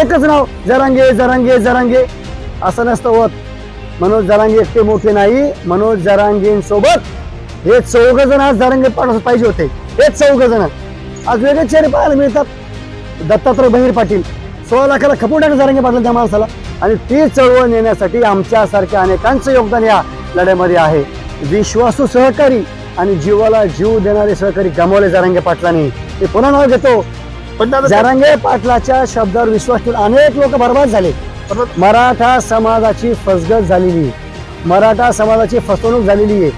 एकच नाव जरांगे जरांगे जरांगे. असं नसतं होत. मनोज जरांगे एकटे मोठे नाही. मनोज जरांगेंसोबत हे चौघ जण आज जरांगे पाठवत पाहिजे होते. हे चौघ जण आज वेगळे चेहरे पाहायला मिळतात. दत्तात्रय बहिर पाटील. सोळा लाखाला खपून टाकलं जरांगे पाटील त्या माणसाला. आणि ती चळवळ नेण्यासाठी आमच्यासारख्या अनेकांचं योगदान या लढ्यामध्ये आहे. विश्वासू सहकारी आणि जीवाला जीव देणारे सहकारी गमावले जरांगे पाटलांनी. ते पुन्हा नाव घेतो. पण दादा जरांगे पाटलाच्या शब्दावर विश्वास ठेवून अनेक लोक बर्बाद झाले. पण मराठा समाजाची फसगत झालेली आहे. मराठा समाजाची फसवणूक झालेली आहे.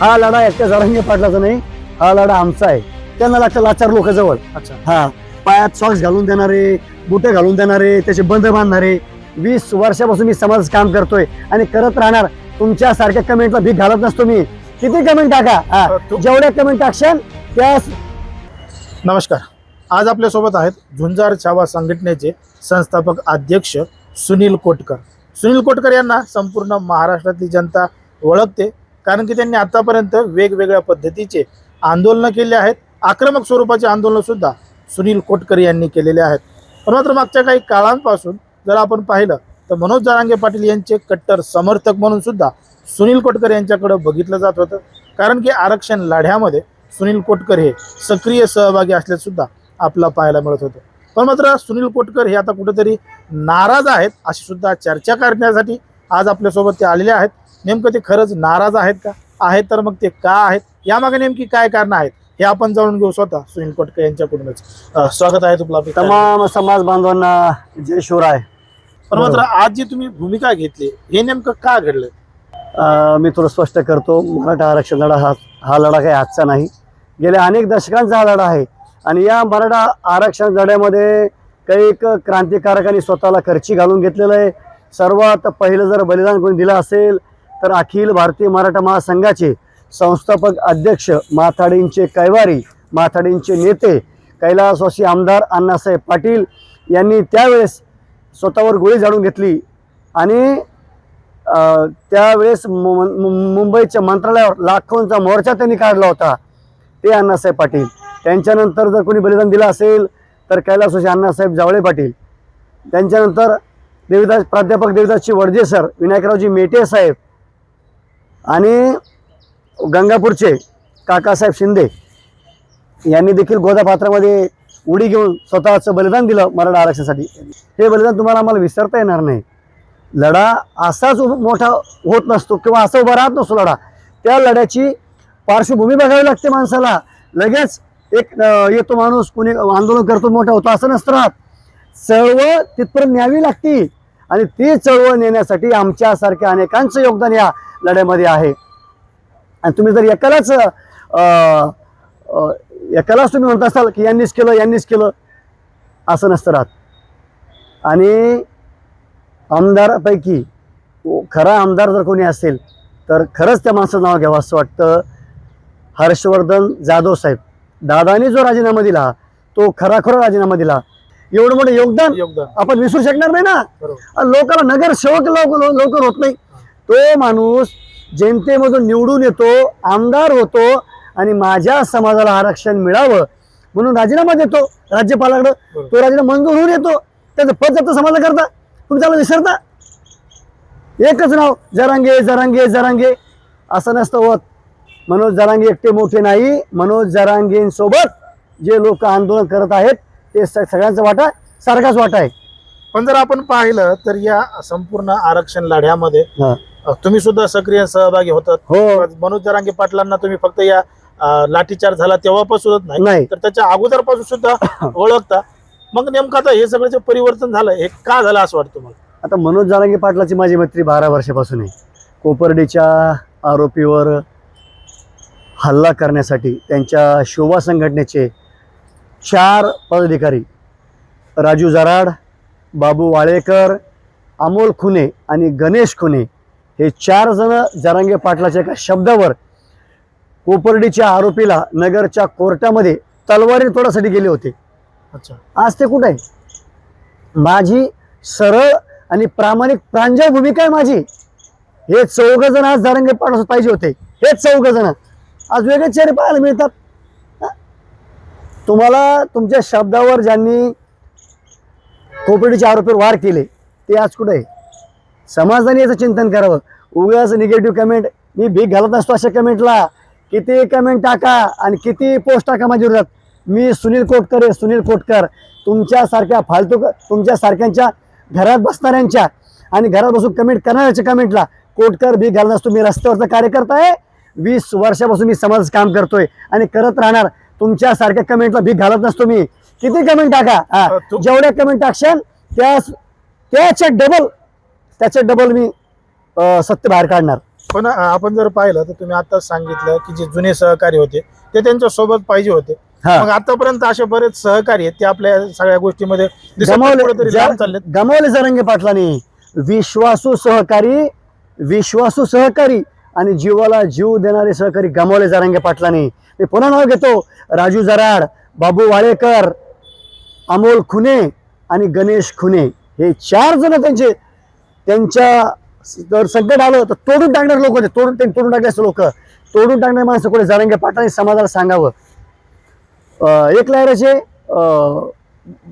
हा लढा एकट्या जरांगे पाटलाचा नाही हा लढा आमचा आहे. त्यांना लागतं लाचार लोक जवळ. अच्छा. हा पायात सॉक्स घालून देणारे बुटे घालून देणारे त्याचे बंद बांधणारे. वीस वर्षापासून मी समाज काम करतोय आणि करत राहणार. तुमच्या सारख्या कमेंटला भीक घालत नसतो मी. किती कमेंट टाका? हा तू- जेवढ्या कमेंट टाकशाल त्या नमस्कार. आज आपल्यासोबत आहेत झुंजार छावा संघटनेचे संस्थापक अध्यक्ष सुनील कोटकर. सुनील कोटकर यांना संपूर्ण महाराष्ट्रातली जनता ओळखते कारण की त्यांनी आतापर्यंत वेगवेगळ्या पद्धतीचे आंदोलनं केले आहेत. आक्रमक स्वरूपाचे आंदोलन सुद्धा सुनील कोटकर यांनी केलेले आहेत. पण मात्र मागच्या काही काळांपासून जर आपण पाहिलं तर मनोज जरांगे पाटील यांचे कट्टर समर्थक म्हणून सुद्धा सुनील कोटकर यांच्याकडे बघितलं जात होतं. कारण की आरक्षण लढ्यामध्ये सुनील कोटकर हे सक्रिय सहभागी असल्याचं सुद्धा. आपला पाहायला मिळत होतं. पण मात्र सुनील कोटकर हे आता कुठेतरी नाराज आहेत अशी सुद्धा चर्चा करण्यासाठी आज आपल्यासोबत ते आलेले आहेत. नेमकं ते खरंच नाराज आहेत का? आहेत तर मग ते का आहेत? यामागे नेमकी काय कारणं आहेत? हे आपण जाणून घेऊ स्वतः सुनील कोटकर यांच्याकडूनच. अं, स्वागत आहे आपल्या तमाम समाज बांधवांना जय शिवराय. पण मात्र आज जी तुम्ही भूमिका घेतली हे नेमकं का घडलं? मी थोडं स्पष्ट करतो मराठा आरक्षण लढा हा हा लढा काही आजचा नाही. गेल्या अनेक दशकांचा हा लढा आहे. आणि या मराठा आरक्षण लढ्यामध्ये काही एक क्रांतिकारकांनी स्वतःला खर्ची घालून घेतलेलं आहे. सर्वात पहिलं जर बलिदान कोणी दिलं असेल तर अखिल भारतीय मराठा महासंघाचे संस्थापक अध्यक्ष माथाडींचे कैवारी माथाडींचे नेते कैलासवासी आमदार अण्णासाहेब पाटील यांनी त्यावेळेस स्वतःवर गोळी झाडून घेतली. आणि त्यावेळेस मु- मुंबईच्या मंत्रालयावर लाखोंचा मोर्चा त्यांनी काढला होता ते अण्णासाहेब पाटील. त्यांच्यानंतर जर कोणी बलिदान दिलं असेल तर कैलासवासी अण्णासाहेब जावळे पाटील. त्यांच्यानंतर देवीदास प्राध्यापक देवीदासजी वडजे सर विनायकरावजी मेटे साहेब आणि गंगापूरचे काकासाहेब शिंदे यांनी देखील गोदापात्रामध्ये उडी घेऊन स्वतःचं बलिदान दिलं मराठा आरक्षणासाठी. हे बलिदान तुम्हाला आम्हाला विसरता येणार नाही. लढा असाच मोठा होत नसतो किंवा असा उभा राहत नसतो लढा. त्या लढ्याची पार्श्वभूमी बघावी लागते माणसाला. लगेच एक येतो माणूस कोणी आंदोलन करतो मोठा होतो असं नसतं राहत. चळवळ तिथपर्यंत न्यावी लागती. आणि ती चळवळ नेण्यासाठी आमच्यासारख्या अनेकांचं योगदान या लढ्यामध्ये आहे. आणि तुम्ही जर एकालाच एकालाच तुम्ही म्हणत असाल की यांनीच केलं यांनीच केलं असं नसतं राहत. आणि आमदारापैकी खरा आमदार जर कोणी असेल तर खरंच त्या माणसाचं नाव घ्यावं असं वाटतं हर्षवर्धन जाधव साहेब. दादानी जो राजीनामा दिला तो खराखरा राजीनामा दिला. एवढं मोठं योगदान योगदान. आपण विसरू शकणार नाही ना? बरोबर. आणि लोकांना नगरसेवक लवकर लवकर होत नाही. तो माणूस जनतेमधून निवडून येतो आमदार होतो आणि माझ्या समाजाला आरक्षण मिळावं म्हणून राजीनामा देतो राज्यपालाकडं. तो राजीनामा मंजूर होऊन येतो. त्याचं पद जातं समाजा करता तुम्ही त्याला विसरता? एकच नाव जरांगे जरांगे जरांगे. असं नसतं होत. मनोज जरांगे एकटे मोठे नाही. मनोज जरांगेंसोबत जे लोक आंदोलन करत आहेत ते सगळ्यांचा वाटा सारखाच वाटा आहे. पण जर आपण पाहिलं तर या संपूर्ण आरक्षण लढ्यामध्ये तुम्ही सुद्धा सक्रिय सहभागी होतात. हो. मनोज जरांगे पाटलांना तुम्ही फक्त या अ, लाठीचार्ज झाला तेव्हापासूनच नाही नाही. तर त्याच्या अगोदरपासून सुद्धा ओळखता. मग नेमकं आता हे सगळं जे परिवर्तन झालं हे का झालं असं वाटतं मला आता मनोज जारांगे पाटलाची माझी मैत्री बारा वर्षापासून आहे. कोपर्डीच्या आरोपीवर हल्ला करण्यासाठी त्यांच्या शोभा संघटनेचे चार पदाधिकारी राजू जराड बाबू वाळेकर अमोल खुने आणि गणेश खुने हे चार जण जरांगे पाटलाच्या एका शब्दावर कोपर्डीच्या आरोपीला नगरच्या कोर्टामध्ये तलवारी तोडासाठी गेले होते. अच्छा. आज ते कुठे आहे माझी सरळ आणि प्रामाणिक प्रांजळ भूमिका आहे माझी. हे चौघ जण आज जारंगे पाडस पाहिजे होते. हे चौघ जण आज वेगळे चेहरे पाहायला मिळतात. तुम्हाला तुमच्या शब्दावर ज्यांनी खोपडीचे आरोपीवर वार केले ते आज कुठे आहे? समाजाने याचं चिंतन करावं. उगाच निगेटिव्ह कमेंट मी भीक घालत असतो अशा कमेंटला किती कमेंट टाका आणि किती पोस्ट टाका माझ्या विरोधात. मी सुनील कोटकर आहे सुनील कोटकर. तुमच्यासारख्या फालतू तुमच्यासारख्यांच्या घरात बसणाऱ्यांच्या आणि घरात बसून कमेंट करणाऱ्याच्या कमेंटला कोटकर भीक घालत असतो मी रस्त्यावरचा कार्यकर्ता आहे. वीस वर्षापासून मी समाज काम करतोय आणि करत राहणार. तुमच्यासारख्या कमेंटला भीक घालत नसतो मी. किती कमेंट टाका हा जेवढ्या कमेंट टाकशाल त्या त्याच्या डबल त्याच्या डबल मी सत्य बाहेर काढणार. पण आपण जर पाहिलं तर तुम्ही आता सांगितलं की जे जुने सहकारी होते ते त्यांच्यासोबत पाहिजे होते. मग आतापर्यंत असे बरेच सहकारी आहेत ते आपल्या सगळ्या गोष्टीमध्ये गमावले गमावले जरंगे पाटलांनी. विश्वासू सहकारी विश्वासू सहकारी. आणि जीवाला जीव देणारे सहकारी गमावले जरांगे पाटलांनी. मी पुन्हा नाव घेतो. राजू जराड बाबू वाळेकर अमोल खुने आणि गणेश खुने. हे चार जण त्यांचे त्यांच्या जर संकट आलं तर तोडून टाकणारे लोक होते. तोडून त्यांनी तोडून टाकले असते लोक. तोडून टाकणारे माणसं कोणी जरांगे पाटलांनी समाजाला सांगावं. अं, एक लहराचे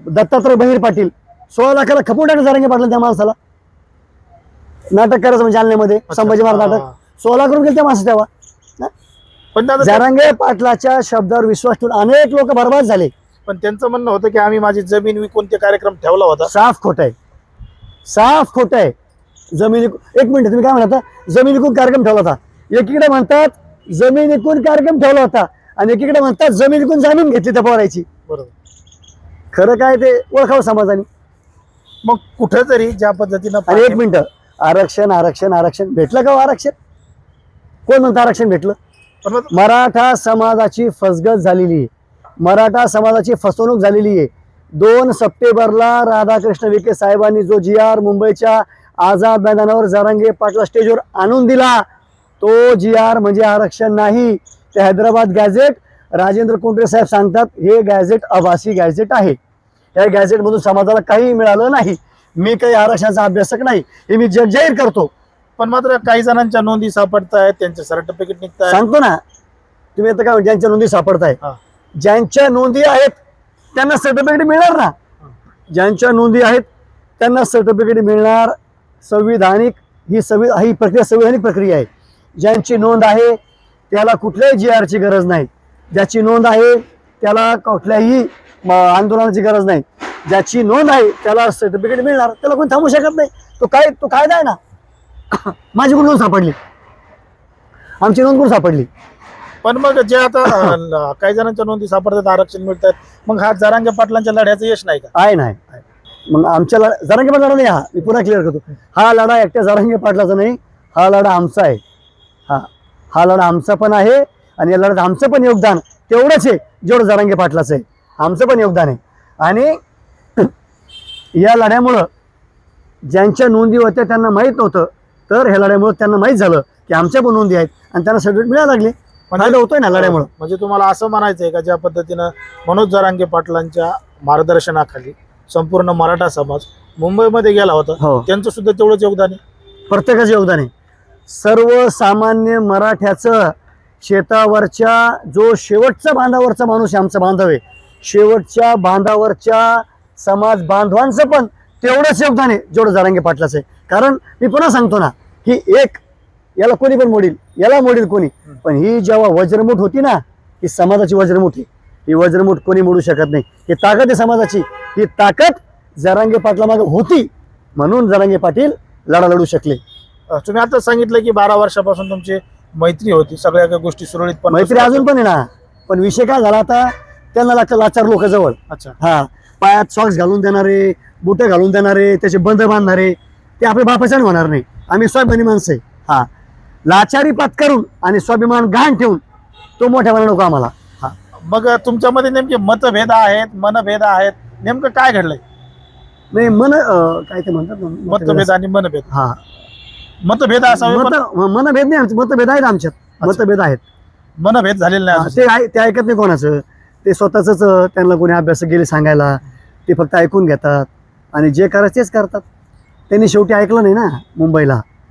दत्तात्रय बहिर पाटील. सोळा लाखाला खपून टाकलं जरांगे पाटलं त्या माणसाला. नाटक करायचं म्हणजे जालन्यामध्ये. संभाजी महाराज. नाटक. सोळा रुपये गेले त्या माणसं तेव्हा पण दादा जरांगे पाटलाच्या शब्दावर विश्वास ठेवून अनेक लोक बर्बाद झाले. पण त्यांचं म्हणणं होतं की आम्ही माझी जमीन विकून ते कार्यक्रम ठेवला होता. साफ खोट आहे. साफ खोट आहे. जमीन एक मिनिट तुम्ही काय म्हणता जमीन विकून कार्यक्रम ठेवला होता. एकीकडे म्हणतात जमीन विकून कार्यक्रम ठेवला होता. आणि एकीकडे म्हणतात जमीन विकून जमीन घेतली त्या पोरायची. बरोबर. खरं काय ते? ओळखावं समाजाने. मग कुठेतरी ज्या पद्धतीनं आणि एक मिनिट. आरक्षण आरक्षण आरक्षण. भेटलं का हो आरक्षण? कोण म्हणतं आरक्षण भेटलं? मराठा समाजाची फसगत झालेली आहे. मराठा समाजाची फसवणूक झालेली आहे. दोन सप्टेंबरला राधाकृष्ण विखे साहेबांनी जो जी आर मुंबईच्या आझाद मैदानावर जरांगे पाटला स्टेजवर आणून दिला तो जी आर म्हणजे आरक्षण नाही. ते हैदराबाद गॅझेट राजेंद्र कोंडरे साहेब सांगतात हे गॅझेट आभासी गॅझेट आहे. या गॅझेटमधून समाजाला काही मिळालं नाही. मी काही आरक्षणाचा अभ्यासक नाही. हे मी जग जाहीर करतो. पण मात्र काही जणांच्या नोंदी सापडत आहेत त्यांचे सर्टिफिकेट निघत आहेत सांगतो ना तुम्ही आता काय ज्यांच्या नोंदी सापडताय हा. ज्यांच्या नोंदी आहेत त्यांना सर्टिफिकेट मिळणार ना. ज्यांच्या नोंदी आहेत त्यांना सर्टिफिकेट मिळणार. संविधानिक ही संवि ही प्रक्रिया संविधानिक प्रक्रिया आहे. ज्यांची नोंद आहे त्याला कुठल्याही जी आरची गरज नाही. ज्याची नोंद आहे त्याला कुठल्याही म, आंदोलनाची गरज नाही. ज्याची नोंद आहे त्याला सर्टिफिकेट मिळणार. त्याला कोणी थांबू शकत नाही. तो काय तो कायदा आहे ना. माझी कोण नोंद सापडली. आमची नोंद कोण सापडली. पण मग जे आता अं, काही जणांच्या नोंदी सापडतात आरक्षण मिळतात मग हा जरांगे पाटलांच्या लढ्याचं यश नाही का? आहे नाही. मग आमच्या लढा जरांगे पाटला नाही हा मी पुन्हा क्लिअर करतो. हा लढा एकट्या जरांगे पाटलाचा नाही हा लढा आमचा आहे. हा हा लढा आमचा पण आहे आणि या लढ्यात आमचं पण योगदान तेवढंच आहे जेवढं जरांगे पाटलाचं आहे. आमचं पण योगदान आहे. आणि या लढ्यामुळं ज्यांच्या नोंदी होत्या त्यांना माहीत नव्हतं तर ह्या लढ्यामुळं त्यांना माहीत झालं की आमच्या पण नोंदी आहेत आणि त्यांना सर्टिफिकेट मिळायला लागले. फायदा होतोय ना लढ्यामुळं. म्हणजे तुम्हाला असं म्हणायचं आहे का ज्या पद्धतीनं मनोज जरांगे पाटलांच्या मार्गदर्शनाखाली संपूर्ण मराठा समाज मुंबईमध्ये गेला होता हो. त्यांचं सुद्धा तेवढंच योगदान आहे? प्रत्येकाचं योगदान आहे. सर्वसामान्य मराठ्याचं शेतावरच्या जो शेवटचा बांधावरचा माणूस आहे आमचा बांधव आहे शेवटच्या बांधावरच्या समाज बांधवांचं पण तेवढंच योगदान आहे जेवढं जरांगे पाटलाचं आहे. कारण मी पुन्हा सांगतो ना की एक याला कोणी पण मोडील याला मोडील कोणी. पण ही जेव्हा वज्रमुठ होती ना ही समाजाची वज्रमुठ आहे. ही वज्रमुठ कोणी मोडू शकत नाही. ही ताकद आहे समाजाची. ही ताकद जरांगे पाटला मागे होती म्हणून जरांगे पाटील लढा लढू शकले. तुम्ही आता सांगितलं की बारा वर्षापासून तुमची मैत्री होती सगळ्या काही गोष्टी सुरळीत पण मैत्री अजून पण आहे ना. पण विषय काय झाला आता? त्यांना लागतं लाचार लोक जवळ. अच्छा. हा. पायात सॉक्स घालून देणारे बुटं घालून देणारे त्याचे बंद बांधणारे ते आपल्या बापाच्याने होणार नाही. आम्ही स्वाभिमानी माणसं आहे. हा. लाचारी पत्करून आणि स्वाभिमान गहाण ठेवून तो मोठ्या मला नको आम्हाला. हा. मग तुमच्यामध्ये नेमके मतभेद आहेत मनभेद आहेत नेमकं काय घडलंय? नाही मन अं, काय ते म्हणतात ना, मतभेद आणि मनभेद. हा. मतभेद असावे मत पण मनभेद नाही आमचे मतभेद आहेत आमच्यात. मतभेद आहेत. मनभेद झालेले नाही अजून. ते ऐ- ते ऐकत नाही कोणाचं. ते स्वतःच त्यांना कोणी अभ्यास गेले सांगायला ते फक्त ऐकून घेतात आणि जे करायचं तेच करतात. त्यांनी शेवटी ऐकलं नाही ना मुंबईला.